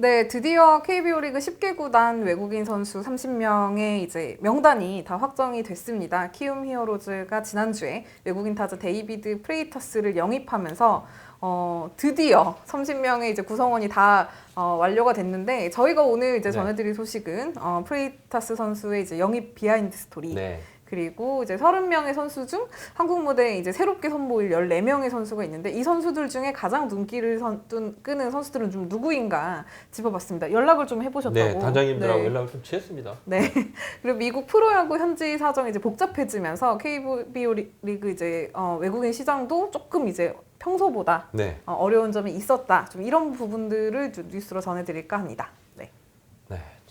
네, 드디어 KBO 리그 10개 구단 외국인 선수 30명의 이제 명단이 다 확정이 됐습니다. 키움 히어로즈가 지난주에 외국인 타자 데이비드 프레이터스를 영입하면서 어, 드디어 30명의 이제 구성원이 다 어, 완료가 됐는데 저희가 오늘 이제 네. 전해드릴 소식은 어, 프레이터스 선수의 이제 영입 비하인드 스토리 네. 그리고 이제 30명의 선수 중 한국 무대에 이제 새롭게 선보일 14명의 선수가 있는데 이 선수들 중에 가장 눈길을 선, 뜬- 끄는 선수들은 좀 누구인가 짚어봤습니다. 연락을 좀 해보셨다고. 네, 단장님들하고 네. 연락을 좀 취했습니다. 네. 그리고 미국 프로야구 현지 사정이 이제 복잡해지면서 KBO 리- 리그 이제 어, 외국인 시장도 조금 이제 평소보다 네. 어, 어려운 점이 있었다. 좀 이런 부분들을 좀 뉴스로 전해드릴까 합니다.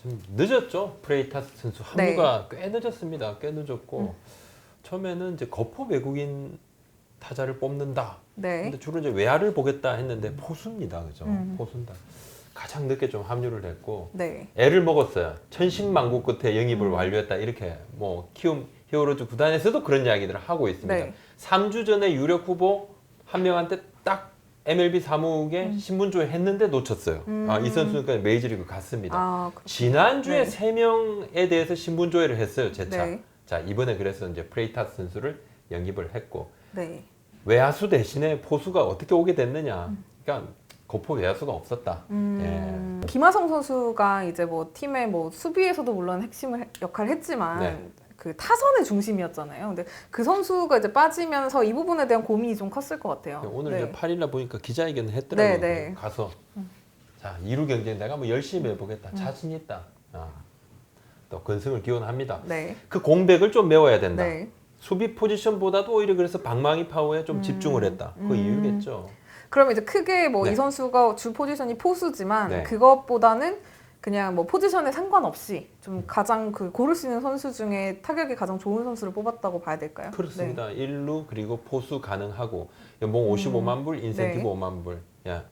좀 늦었죠. 프레이타스 선수 네. 합류가 꽤 늦었습니다. 꽤 늦었고 음. 처음에는 이제 거포 외국인 타자를 뽑는다. 네. 근데 주로 이제 외야를 보겠다 했는데 포수입니다. 그죠? 음. 포수입니다. 가장 늦게 좀 합류를 했고 네. 애를 먹었어요. 천신만고 끝에 영입을 음. 완료했다. 이렇게 뭐 키움 히어로즈 구단에서도 그런 이야기들을 하고 있습니다. 네. 3주 전에 유력 후보 한 명한테 딱 MLB 사무국에 신분조회 했는데 놓쳤어요. 음. 아, 이 선수는 메이저리그 갔습니다. 아, 지난주에 네. 세 명에 대해서 신분조회를 했어요. 제 차. 네. 자 이번에 그래서 이제 프레이타스 선수를 영입을 했고 네. 외야수 대신에 포수가 어떻게 오게 됐느냐. 그러니까 거포 외야수가 없었다. 음, 김하성 선수가 이제 뭐 팀의 뭐 수비에서도 물론 핵심 역할을 했지만 네. 그 타선의 중심이었잖아요. 근데 그 선수가 이제 빠지면서 이 부분에 대한 고민이 좀 컸을 것 같아요. 오늘 네. 이제 8일날 보니까 기자회견을 했더라고요. 네, 네. 가서 자 2루 경쟁 내가 뭐 열심히 해보겠다. 음. 자신 있다. 아, 또 건승을 기원합니다. 네. 그 공백을 좀 메워야 된다. 네. 수비 포지션보다도 오히려 그래서 방망이 파워에 좀 집중을 했다. 그 음. 이유겠죠. 그럼 이제 크게 뭐이 네. 선수가 주 포지션이 포수지만 네. 그것보다는 그냥 뭐 포지션에 상관없이 좀 가장 그 고를 수 있는 선수 중에 타격이 가장 좋은 선수를 뽑았다고 봐야 될까요? 그렇습니다. 일 1루 그리고 포수 가능하고 연봉 55만 불, 인센티브 네. 5만 불. 야,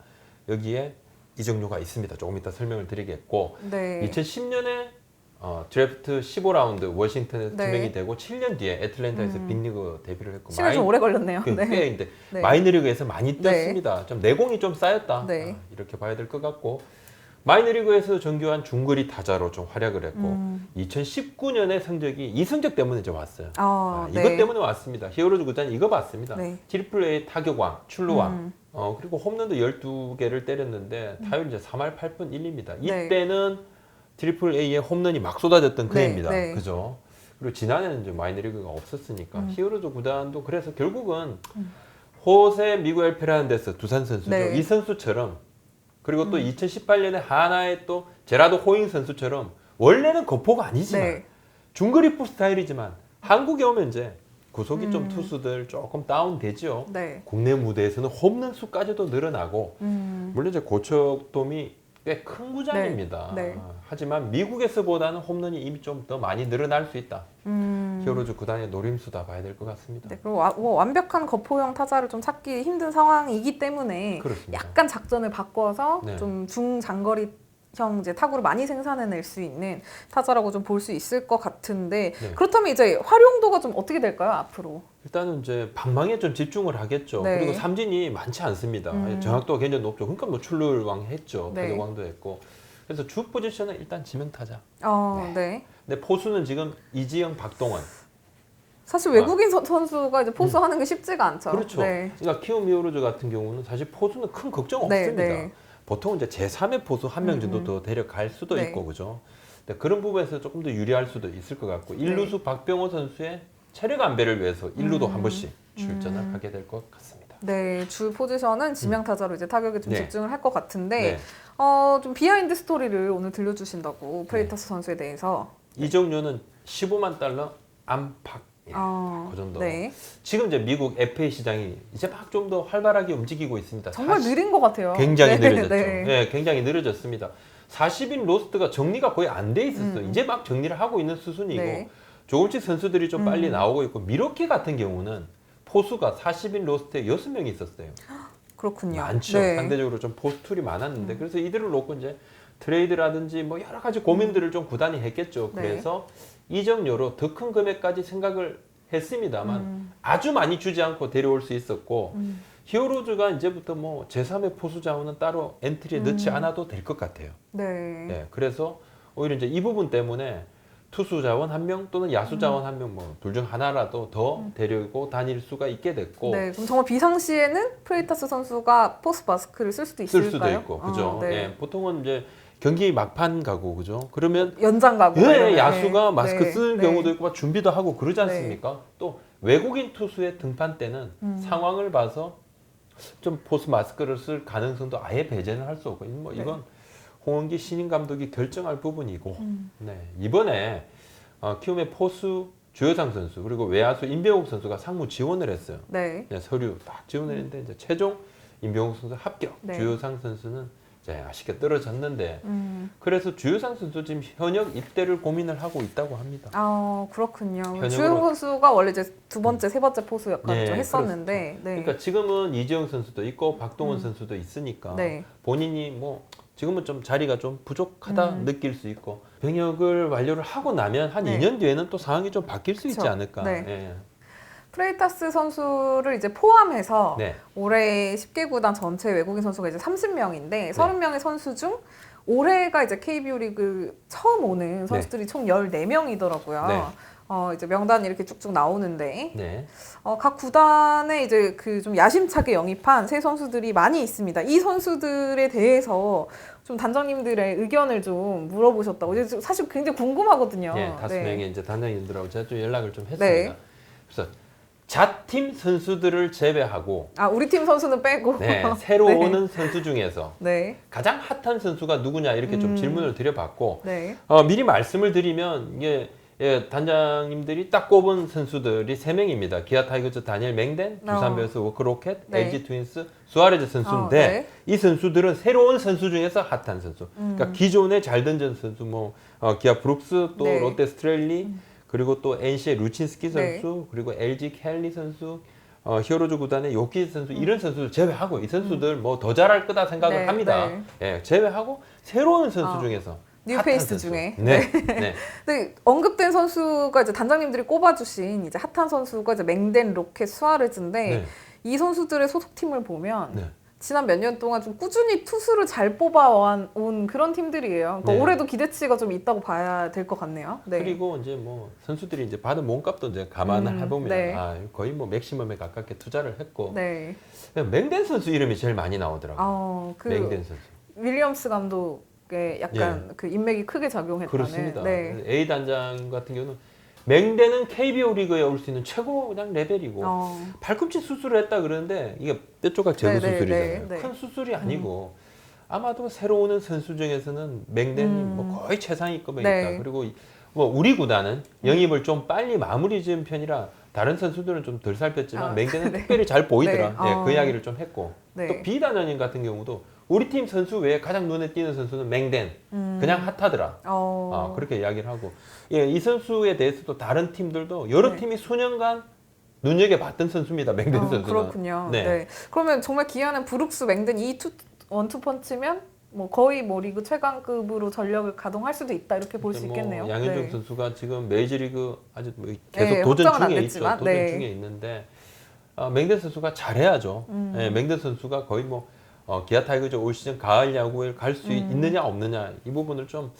여기에 이정료가 있습니다. 조금 이따 설명을 드리겠고 네. 네. 2010년에 어, 드래프트 15라운드 워싱턴에 서 네. 투명이 되고 7년 뒤에 애틀랜타에서 음. 빅리그 데뷔를 했고 시간 좀 오래 걸렸네요. 그 네. 꽤 네. 마이너리그에서 많이 네. 뛰었습니다. 좀 내공이 좀 쌓였다. 네. 아, 이렇게 봐야 될 것 같고 마이너리그에서 정규한 중거리 타자로 좀 활약을 했고 음. 2019년의 성적이 이 성적 때문에 이제 왔어요. 아, 아, 네. 이것 때문에 왔습니다. 히어로즈 구단 이거 봤습니다. 네. 트리플 A 타격왕, 출루왕. 음. 어, 그리고 홈런도 12개를 때렸는데 타율 이제 3할 8분 1리입니다. 네. 이때는 트리플 A에 홈런이 막 쏟아졌던 네, 그해입니다. 네. 그죠? 그리고 지난해는 이제 마이너리그가 없었으니까 음. 히어로즈 구단도 그래서 결국은 호세 미구엘 페르난데스 두산 선수죠. 네. 음. 이 선수처럼 그리고 또 2018년에 하나의 또 제라도 호잉 선수처럼 원래는 거포가 아니지만 네. 중거리포 스타일이지만 한국에 오면 이제 구속이 좀 음. 투수들 조금 다운되죠. 네. 국내 무대에서는 홈런 수까지도 늘어나고 음. 물론 이제 고척돔이 꽤 큰 구장입니다. 네, 네. 아, 하지만 미국에서보다는 홈런이 이미 좀 더 많이 늘어날 수 있다. 음. 히어로즈 구단의 노림수다 봐야 될 것 같습니다. 네, 그리고 와- 뭐 완벽한 거포형 타자를 좀 찾기 힘든 상황이기 때문에 그렇습니다. 약간 작전을 바꿔서 네. 좀 중장거리 형 이제 타구를 많이 생산해낼 수 있는 타자라고 좀 볼 수 있을 것 같은데 네. 그렇다면 이제 활용도가 좀 어떻게 될까요 앞으로? 일단은 이제 방망이에 좀 집중을 하겠죠. 네. 그리고 삼진이 많지 않습니다. 음. 정확도가 굉장히 높죠. 그러니까 뭐 출루왕 했죠. 네. 타격왕도 했고. 그래서 주 포지션은 일단 지명 타자. 어, 네. 근데 포수는 지금 이지영, 박동원. 사실 외국인 선- 선수가 이제 포수 하는 게 쉽지가 않죠. 아. 음. 그렇죠. 네. 그러니까 키움 히어로즈 같은 경우는 사실 포수는 큰 걱정 네, 없습니다. 네. 보통 이제 제3의 포수 한 명 정도 음, 음. 더 데려갈 수도 네. 있고 그죠. 근데 그런 부분에서 조금 더 유리할 수도 있을 것 같고 네. 일루수 박병호 선수의 체력 안배를 위해서 일루도 음. 한 번씩 출전을 음. 하게 될 것 같습니다. 네, 주 포지션은 지명 타자로 이제 타격에 좀 네. 집중을 할 것 같은데 네. 어, 좀 비하인드 스토리를 오늘 들려주신다고 프레이타스 선수에 대해서. 이정료는 15만 달러 안팎. 예, 어, 그 정도. 네. 지금 이제 미국 FA 시장이 이제 막 좀 더 활발하게 움직이고 있습니다. 정말 사실 느린 것 같아요. 굉장히 네, 늘어졌죠. 네. 예, 굉장히 늘어졌습니다. 40인 로스트가 정리가 거의 안 돼 있었어요. 음. 이제 막 정리를 하고 있는 수순이고 네. 조금씩 선수들이 좀 빨리 음. 나오고 있고 미러키 같은 경우는 포수가 40인 로스트에 6명이 있었어요. 그렇군요. 많죠. 네. 상대적으로 좀 포스툴이 많았는데 그래서 이들을 놓고 이제 트레이드라든지 뭐 여러 가지 고민들을 좀 구단이 했겠죠. 네. 그래서 이적료로 더 큰 금액까지 생각을 했습니다만 음. 아주 많이 주지 않고 데려올 수 있었고 음. 히어로즈가 이제부터 뭐 제3의 포수 자원은 따로 엔트리에 넣지 음. 않아도 될 것 같아요. 네. 예, 그래서 오히려 이제 이 부분 때문에 투수 자원 한 명 또는 야수 자원 한 명 뭐 둘 중 하나라도 더 데리고 다닐 수가 있게 됐고 음. 네, 그럼 정말 비상시에는 프레이타스 선수가 포스 마스크를 쓸 수도 쓸 있을까요? 수도 있고 그죠. 어, 네. 예, 보통은 이제 경기 막판 가고 그죠. 그러면 연장 가고 예, 야수가 네. 마스크 네. 쓰는 네. 경우도 있고 막 준비도 하고 그러지 네. 않습니까? 또 외국인 투수의 등판 때는 음. 상황을 봐서 좀 포스 마스크를 쓸 가능성도 아예 배제는 할 수 없고 뭐 네. 이건 홍원기 신인 감독이 결정할 부분이고 음. 네, 이번에 어, 키움의 포수 주효상 선수 그리고 외야수 임병욱 선수가 상무 지원을 했어요. 네. 네, 서류 딱 지원을 했는데 이제 최종 임병욱 선수 합격, 네. 주효상 선수는 이제 아쉽게 떨어졌는데 음. 그래서 주효상 선수 지금 현역 입대를 고민을 하고 있다고 합니다. 아 그렇군요. 현역으로- 주요 선수가 원래 이제 두 번째, 세 번째 포수 역할을 네, 좀 했었는데, 네. 그러니까 지금은 이재영 선수도 있고 박동원 음. 선수도 있으니까 네. 본인이 뭐 지금은 좀 자리가 좀 부족하다 음. 느낄 수 있고 병역을 완료를 하고 나면 한 네. 2년 뒤에는 또 상황이 좀 바뀔 수 있지 그쵸. 않을까. 네. 예. 프레이타스 선수를 이제 포함해서 네. 올해 10개 구단 전체 외국인 선수가 이제 30명인데 네. 30명의 선수 중 올해가 이제 KBO 리그 처음 오는 선수들이 총 14명이더라고요. 네. 어, 이제 명단이 이렇게 쭉쭉 나오는데 네. 어, 각 구단에 이제 그 좀 야심차게 영입한 새 선수들이 많이 있습니다. 이 선수들에 대해서 좀 단장님들의 의견을 좀 물어보셨다고. 이제 사실 굉장히 궁금하거든요. 예, 다섯 네. 명의 이제 단장님들하고 제가 좀 연락을 좀 했습니다. 네. 그래서 자팀 선수들을 제외하고 아, 우리 팀 선수는 빼고. 네, 새로 네. 오는 선수 중에서 네. 가장 핫한 선수가 누구냐 이렇게 좀 음. 질문을 드려봤고 네. 어, 미리 말씀을 드리면 이게 예, 단장님들이 딱 꼽은 선수들이 세 명입니다. 기아 타이거즈 다니엘 맹덴, 두산 어. 베어스 워크 로켓, 네. LG 트윈스 수아레즈 선수인데 어, 네. 이 선수들은 새로운 선수 중에서 핫한 선수. 음. 그러니까 기존에 잘 던진 선수 뭐 어, 기아 브룩스 또 네. 롯데 스트렐리 그리고 또 NC의 루친스키 네. 선수 그리고 LG 켈리 선수 어, 히어로즈 구단의 요키 선수 이런 선수들 제외하고 이 선수들 뭐더 잘할 거다 생각을 음. 네, 합니다. 네. 예, 제외하고 새로운 선수 어. 중에서 뉴페이스 핫한 선수. 중에. 네. 네. 근데 언급된 선수가 이제 단장님들이 꼽아주신 이제 핫한 선수가 이제 맹덴, 로켓, 수아레즈인데 네. 이 선수들의 소속팀을 보면 네. 지난 몇 년 동안 좀 꾸준히 투수를 잘 뽑아온 그런 팀들이에요. 그러니까 네. 올해도 기대치가 좀 있다고 봐야 될 것 같네요. 네. 그리고 이제 뭐 선수들이 이제 받은 몸값도 이제 감안을 음, 해보면 네. 아, 거의 뭐 맥시멈에 가깝게 투자를 했고 네. 맹덴 선수 이름이 제일 많이 나오더라고요. 어, 그 맹덴 선수. 윌리엄스 감독 의 약간 그 인맥이 크게 작용했다는. 예. 그렇습니다. 네. A 단장 같은 경우는 맹덴은 KBO 리그에 올 수 있는 최고 그냥 레벨이고 어, 발꿈치 수술을 했다 그러는데 이게 뼈조각 제거 네, 네, 수술이잖아요. 네, 네. 큰 수술이 아니고 아마도 새로 오는 선수 중에서는 맹덴이 음. 뭐 거의 최상위급이니까 네. 그리고 이- 뭐 우리 구단은 영입을 좀 빨리 마무리 지은 편이라 다른 선수들은 좀 덜 살폈지만 아, 맹덴은 네. 특별히 잘 보이더라. 네. 예, 어. 그 이야기를 좀 했고 네. 또 비단원인 같은 경우도 우리 팀 선수 외에 가장 눈에 띄는 선수는 맹덴 음. 그냥 핫하더라. 어, 아, 그렇게 이야기를 하고 예, 이 선수에 대해서도 다른 팀들도 여러 네. 팀이 수년간 눈여겨 봤던 선수입니다. 맹덴 어, 선수는. 그렇군요. 네. 네. 그러면 정말 기아는 브룩스, 맹든 이 투, 원투 펀치면 뭐 거의 뭐 리그 최강급으로 전력을 가동할 수도 있다 이렇게 볼수뭐 있겠네요. 양현종 네. 선수가 지금 메이저리그 아주 뭐 계속 네, 도전 중에 됐지만, 있죠. 도전 네. 중에 있는데 아, 맹den 선수가 잘해야죠. 음. 예, 맹den 선수가 거의 뭐 어, 기아 타이거즈 올 시즌 가을 야구에 갈수 음. 있느냐 없느냐 이 부분을 좀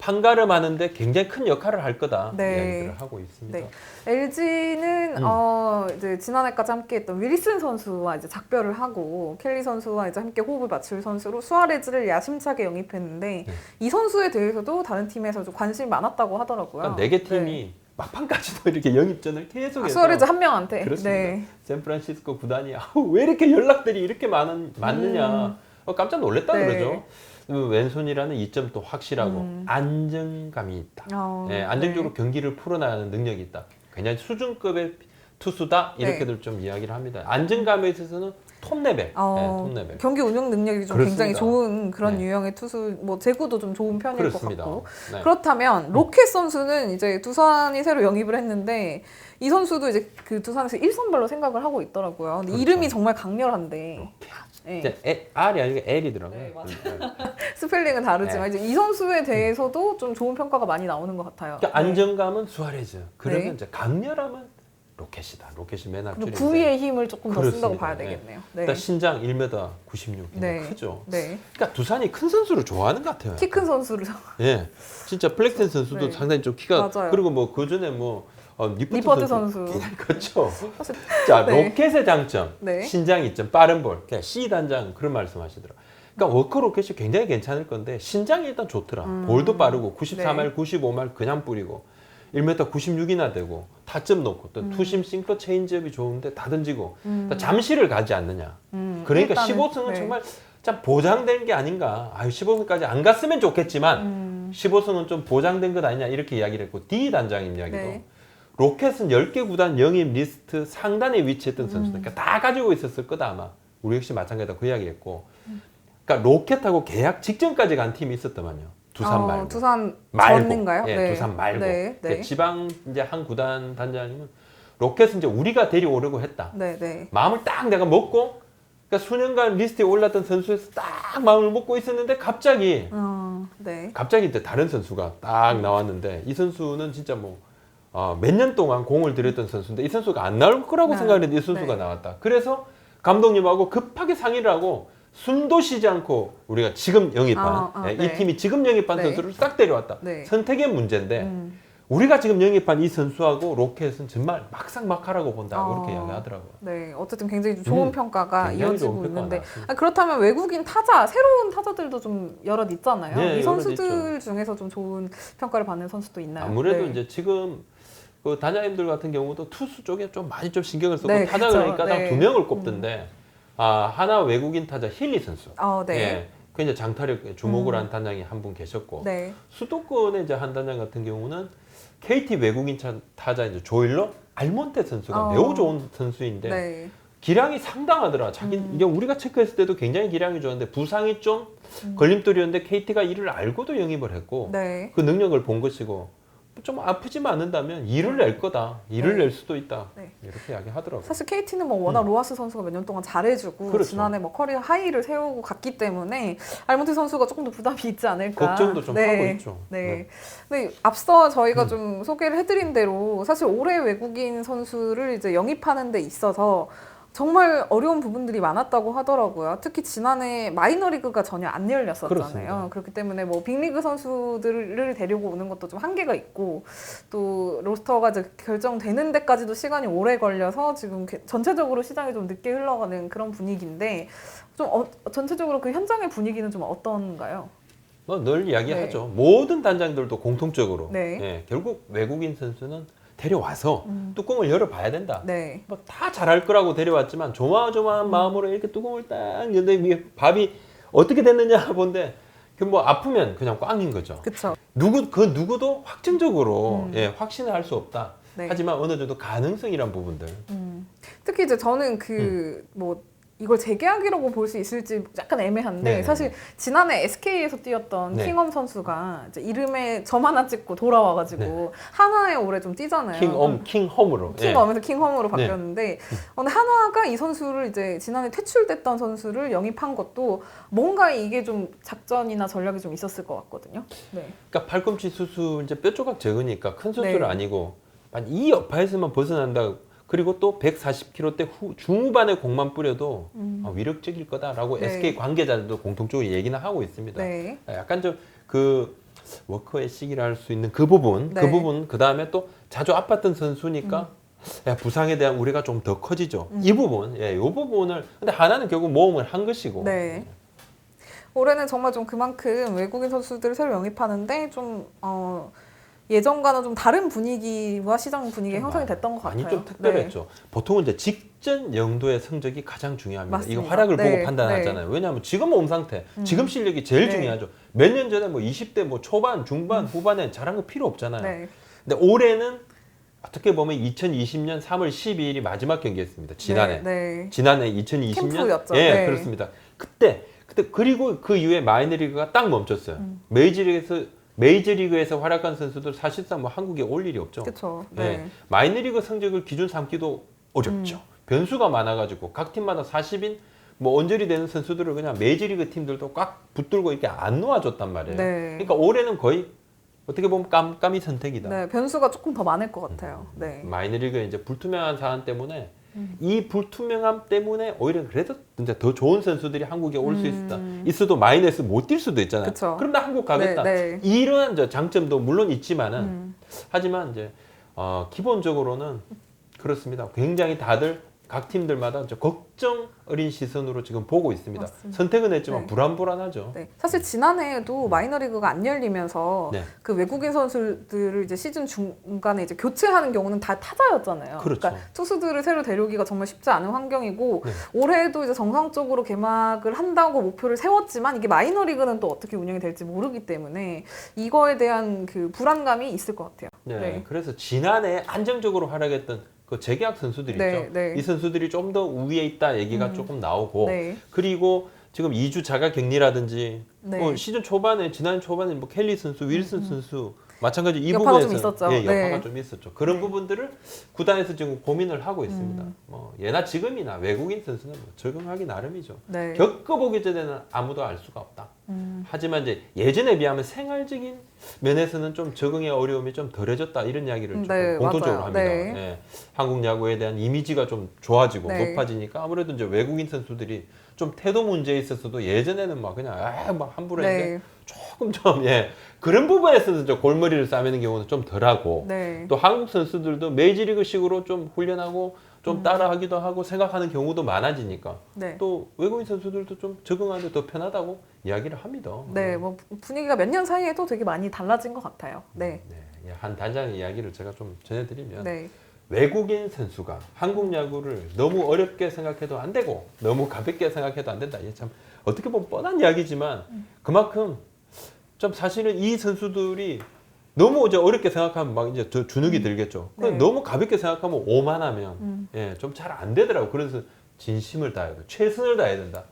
판가름하는데 굉장히 큰 역할을 할 거다 네. 이야기를 하고 있습니다. 네. LG는 음. 어 이제 지난해까지 함께했던 윌슨 선수와 이제 작별을 하고 켈리 선수와 이제 함께 호흡을 맞출 선수로 수아레즈를 야심차게 영입했는데 네. 이 선수에 대해서도 다른 팀에서 좀 관심이 많았다고 하더라고요. 그러니까 네개 팀이 네. 막판까지도 이렇게 영입전을 아, 계속해서 수아레즈 한 명한테. 그렇습니다. 네. 샌프란시스코 구단이 아우, 왜 이렇게 연락들이 이렇게 많은 많느냐 음. 어, 깜짝 놀랐다 네. 그러죠. 그 왼손이라는 이점 도 확실하고 음. 안정감이 있다. 어, 예, 안정적으로 경기를 풀어나가는 능력이 있다. 굉장히 수준급의 투수다 네. 이렇게들 좀 이야기를 합니다. 안정감에 있어서는 톱 레벨, 어, 예, 톱 레벨. 경기 운영 능력이 좀 그렇습니다. 굉장히 좋은 그런 네. 유형의 투수, 뭐 제구도 좀 좋은 편일 그렇습니다. 것 같고. 네. 그렇다면 로켓 선수는 이제 두산이 새로 영입을 했는데 이 선수도 이제 그 두산에서 1선발로 생각을 하고 있더라고요. 근데 그렇죠. 이름이 정말 강렬한데 네. 이 제 에- R이 아니고 L이더라고요. 네, 맞아요. 네. 스펠링은 다르지만 네. 이제 이 선수에 대해서도 좀 좋은 평가가 많이 나오는 것 같아요. 그러니까 안정감은 수아레즈. 그러면 네. 이제 강렬함은 로켓이다. 로켓이 맨 앞줄인데 부위의 힘을 조금 더 쓴다고 그렇습니다. 봐야 네. 되겠네요. 네. 일단 신장 1m 96 네. 크죠. 네. 그러니까 두산이 큰 선수를 좋아하는 것 같아요. 키 큰 선수를 예, 진짜 플렉센 선수도 네. 상당히 좀 키가 맞아요. 그리고 뭐 그 전에 뭐 어, 니퍼트, 니퍼트 선수. 그렇죠. 사실 자 네. 로켓의 장점 네. 신장 이점 빠른 볼 그냥 C 단장 그런 말씀하시더라. 그러니까 워커 로켓이 굉장히 괜찮을 건데 신장이 일단 좋더라. 음. 볼도 빠르고 94마일, 네. 95마일 그냥 뿌리고 1m 96이나 되고 타점 놓고 또 투심 싱커 체인지업이 좋은데 다 던지고 그러니까 잠시를 가지 않느냐. 음, 그러니까 일단은, 15승은 네. 정말 참 보장된 게 아닌가. 아유 15승까지 안 갔으면 좋겠지만 음, 15승은 좀 보장된 것 아니냐 이렇게 이야기를 했고 D 단장님 이야기도 네. 로켓은 10개 구단 영입 리스트 상단에 위치했던 음. 선수들 그러니까 다 가지고 있었을 거다 아마 우리 역시 마찬가지다 그 이야기했고 그러니까 로켓하고 계약 직전까지 간 팀이 있었더만요 두산 어, 말고 두산 말고 전인가요? 예, 네. 두산 말고 네. 그러니까 네. 지방 이제 한 구단 단장님은 로켓은 이제 우리가 데려오려고 했다 네. 네. 마음을 딱 내가 먹고 그러니까 수년간 리스트에 올랐던 선수에서 딱 마음을 먹고 있었는데 갑자기 어, 네. 갑자기 이제 다른 선수가 딱 나왔는데 이 선수는 진짜 뭐 몇 년 동안 공을 들였던 선수인데 이 선수가 안 나올 거라고 네. 생각했는데 이 선수가 네. 나왔다. 그래서 감독님하고 급하게 상의를 하고 숨도 쉬지 않고 우리가 지금 영입한 아, 아, 예, 네. 이 팀이 지금 영입한 네. 선수를 싹 데려왔다. 네. 선택의 문제인데 음. 우리가 지금 영입한 이 선수하고 로켓은 정말 막상막하라고 본다 어. 그렇게 이야기하더라고요. 네, 어쨌든 굉장히 좀 좋은 음, 평가가 이어지고 있는데. 아, 그렇다면 외국인 타자 새로운 타자들도 좀 여럿 있잖아요. 네, 이 선수들 중에서 좀 좋은 평가를 받는 선수도 있나요? 아무래도 네. 이제 지금 그 단장님들 같은 경우도 투수 쪽에 좀 많이 좀 신경을 쓰고 네, 타자 그쵸. 그러니까 딱 네. 두 명을 꼽던데 아 하나 외국인 타자 힐리 선수. 어, 네. 예. 그 이제 장타력 주목을 음. 한 단장이 한 분 계셨고 네. 수도권의 이제 한 단장 같은 경우는 KT 외국인 차- 타자 이제 조일러 알몬테 선수가 어. 매우 좋은 선수인데 네. 기량이 상당하더라. 자기 음. 이게 우리가 체크했을 때도 굉장히 기량이 좋았는데 부상이 좀 음. 걸림돌이었는데 KT가 이를 알고도 영입을 했고 네. 그 능력을 본 것이고 좀 아프지만 않는다면 일을 낼 거다. 일을 네. 낼 수도 있다. 네. 이렇게 이야기하더라고요. 사실 KT는 뭐 워낙 로하스 선수가 몇 년 동안 잘해주고 음. 그렇죠. 지난해 뭐 커리어 하이를 세우고 갔기 때문에 알몬테 선수가 조금 더 부담이 있지 않을까. 걱정도 좀 네. 하고 있죠. 네. 근데 앞서 저희가 음. 좀 소개를 해드린 대로 사실 올해 외국인 선수를 이제 영입하는 데 있어서 정말 어려운 부분들이 많았다고 하더라고요. 특히 지난해 마이너리그가 전혀 안 열렸었잖아요. 그렇습니다. 그렇기 때문에 뭐 빅리그 선수들을 데리고 오는 것도 좀 한계가 있고 또 로스터가 이제 결정되는 데까지도 시간이 오래 걸려서 지금 게- 전체적으로 시장이 좀 늦게 흘러가는 그런 분위기인데 좀 어- 전체적으로 그 현장의 분위기는 좀 어떤가요? 뭐늘 이야기하죠. 모든 단장들도 공통적으로 네. 예, 결국 외국인 선수는 데려와서 음. 뚜껑을 열어봐야 된다. 네. 뭐다 잘할 거라고 데려왔지만 조마조마한 음. 마음으로 이렇게 뚜껑을 딱 위에 밥이 어떻게 됐느냐 본데 그 뭐 아프면 그냥 꽝인 거죠. 그쵸. 누구 그 누구도 확정적으로 음. 예, 확신을 할 수 없다. 네. 하지만 어느 정도 가능성이란 부분들 음. 특히 이제 저는 그뭐 이걸 재계약이라고 볼 수 있을지 약간 애매한데 네네네. 사실 지난해 SK에서 뛰었던 네. 킹엄 선수가 이제 이름에 점 하나 찍고 돌아와가지고 한화에 올해 좀 뛰잖아요. 킹엄 킹홈으로 예. 킹엄에서 킹홈으로 네. 바뀌었는데 어, 근데 한화가 이 선수를 이제 지난해 퇴출됐던 선수를 영입한 것도 뭔가 이게 좀 작전이나 전략이 좀 있었을 것 같거든요. 네. 그러니까 팔꿈치 수술 이제 뼈 조각 적으니까 큰 수술 네. 아니고 한이 여파에서만 벗어난다. 그리고 또 140kg 대 후, 중후반에 공만 뿌려도 음. 어, 위력적일 거다라고 네. SK 관계자들도 공통적으로 얘기는 하고 있습니다. 네. 약간 좀 그 워커의 시기를 할수 있는 그 부분, 네. 그 부분 그 다음에 또 자주 아팠던 선수니까 야, 부상에 대한 우려가 좀 더 커지죠. 음. 이 부분, 예, 이 부분을 근데 하나는 결국 모험을 한 것이고. 네. 올해는 정말 좀 그만큼 외국인 선수들을 새로 영입하는데 좀 어, 예전과는 좀 다른 분위기와 시장 분위기가 좀 형성이 됐던 것 같아요. 많이 좀 특별했죠. 보통은 이제 직전 영도의 성적이 가장 중요합니다. 맞습니다. 이거 활약을 네, 보고 판단하잖아요. 왜냐하면 지금 몸 상태, 음. 지금 실력이 제일 네. 중요하죠. 몇 년 전에 뭐 20대 뭐 초반, 중반, 후반에 잘한 거 필요 없잖아요. 네. 근데 올해는 어떻게 보면 2020년 3월 12일이 마지막 경기였습니다. 지난해. 네. 네. 지난해 2020년 캠프였죠. 예, 네. 그렇습니다. 그때 그때 그리고 그 이후에 마이너리그가 딱 멈췄어요. 음. 메이저리그에서 메이저리그에서 활약한 선수들 사실상 뭐 한국에 올 일이 없죠. 그렇죠. 예, 네. 마이너리그 성적을 기준 삼기도 어렵죠. 음. 변수가 많아가지고 각 팀마다 40인 뭐 언저리 되는 선수들을 그냥 메이저리그 팀들도 꽉 붙들고 이렇게 안 놓아줬단 말이에요. 네. 그러니까 올해는 거의 어떻게 보면 깜깜이 선택이다. 네, 변수가 조금 더 많을 것 같아요. 네. 마이너리그의 이제 불투명한 사안 때문에 음. 이 불투명함 때문에 오히려 그래도 진짜 더 좋은 선수들이 한국에 올 수 있다. 음. 있어도 마이너스 못 뛸 수도 있잖아요. 그쵸. 그럼 나 한국 가겠다. 네, 네. 이러한 저 장점도 물론 있지만은 음. 하지만 이제 어, 기본적으로는 그렇습니다. 굉장히 다들 각 팀들마다 저 걱정 어린 시선으로 지금 보고 있습니다. 맞습니다. 선택은 했지만 네. 불안불안하죠. 네. 사실 지난해에도 마이너리그가 안 열리면서 네. 그 외국인 선수들을 이제 시즌 중간에 이제 교체하는 경우는 다 타자였잖아요. 그렇죠. 러니까 투수들을 새로 데려오기가 정말 쉽지 않은 환경이고 네. 올해도 이제 정상적으로 개막을 한다고 목표를 세웠지만 이게 마이너리그는 또 어떻게 운영이 될지 모르기 때문에 이거에 대한 그 불안감이 있을 것 같아요. 네. 네. 그래서 지난해 안정적으로 활약했던 그 재계약 선수들 있죠. 네, 네. 이 선수들이 좀 더 우위에 있다 얘기가 음. 조금 나오고 네. 그리고 지금 2주 자가 격리라든지 네. 뭐 시즌 초반에 지난 초반에 뭐 켈리 선수, 윌슨 선수 마찬가지 이 여파가 좀 부분에서 있었죠. 예, 여파가 네. 좀 있었죠. 그런 네. 부분들을 구단에서 지금 고민을 하고 있습니다. 음. 뭐 예나 지금이나 외국인 선수는 뭐 적응하기 나름이죠. 네. 겪어보기 전에는 아무도 알 수가 없다. 음. 하지만 이제 예전에 비하면 생활적인 면에서는 좀 적응의 어려움이 좀 덜해졌다 이런 이야기를 음, 조금 네, 공통적으로 맞아요. 합니다. 네. 예. 한국 야구에 대한 이미지가 좀 좋아지고 네. 높아지니까 아무래도 이제 외국인 선수들이 좀 태도 문제에 있어서도 예전에는 막 그냥 아막 함부로 했는데 네. 조금 좀 예. 그런 부분에서는 좀 골머리를 싸매는 경우는 좀 덜하고 네. 또 한국 선수들도 메이저리그식으로 좀 훈련하고 좀 음. 따라하기도 하고 생각하는 경우도 많아지니까 네. 또 외국인 선수들도 좀 적응하는데 더 편하다고 이야기를 합니다. 네, 뭐 분위기가 몇 년 사이에도 되게 많이 달라진 것 같아요. 네. 네, 예, 한 단장의 이야기를 제가 좀 전해드리면 네. 외국인 선수가 한국 야구를 너무 어렵게 생각해도 안 되고 너무 가볍게 생각해도 안 된다. 이게 참 어떻게 보면 뻔한 이야기지만 그만큼 좀 사실은 이 선수들이 너무 이제 어렵게 생각하면 막 이제 저 주눅이 들겠죠. 네. 너무 가볍게 생각하면 오만하면 음. 예, 좀 잘 안 되더라고. 그래서 진심을 다해야 돼. 최선을 다해야 된다.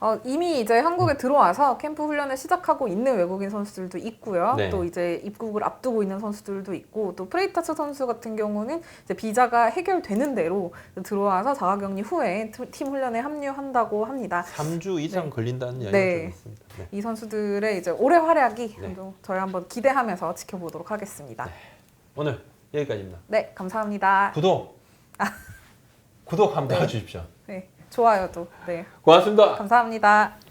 네. 어, 이미 이제 한국에 들어와서 캠프 훈련을 시작하고 있는 외국인 선수들도 있고요. 네. 또 이제 입국을 앞두고 있는 선수들도 있고 또 프레이타스 선수 같은 경우는 이제 비자가 해결되는 대로 들어와서 자가격리 후에 팀- 팀 훈련에 합류한다고 합니다. 3주 이상 네. 걸린다는 이야기가 네. 좀 있습니다. 네. 이 선수들의 이제 올해 활약이 네. 좀 저희 한번 기대하면서 지켜보도록 하겠습니다. 오늘 여기까지입니다. 네, 감사합니다. 구독 구독 한번 해주십시오. 네, 좋아요도. 네, 고맙습니다. 감사합니다.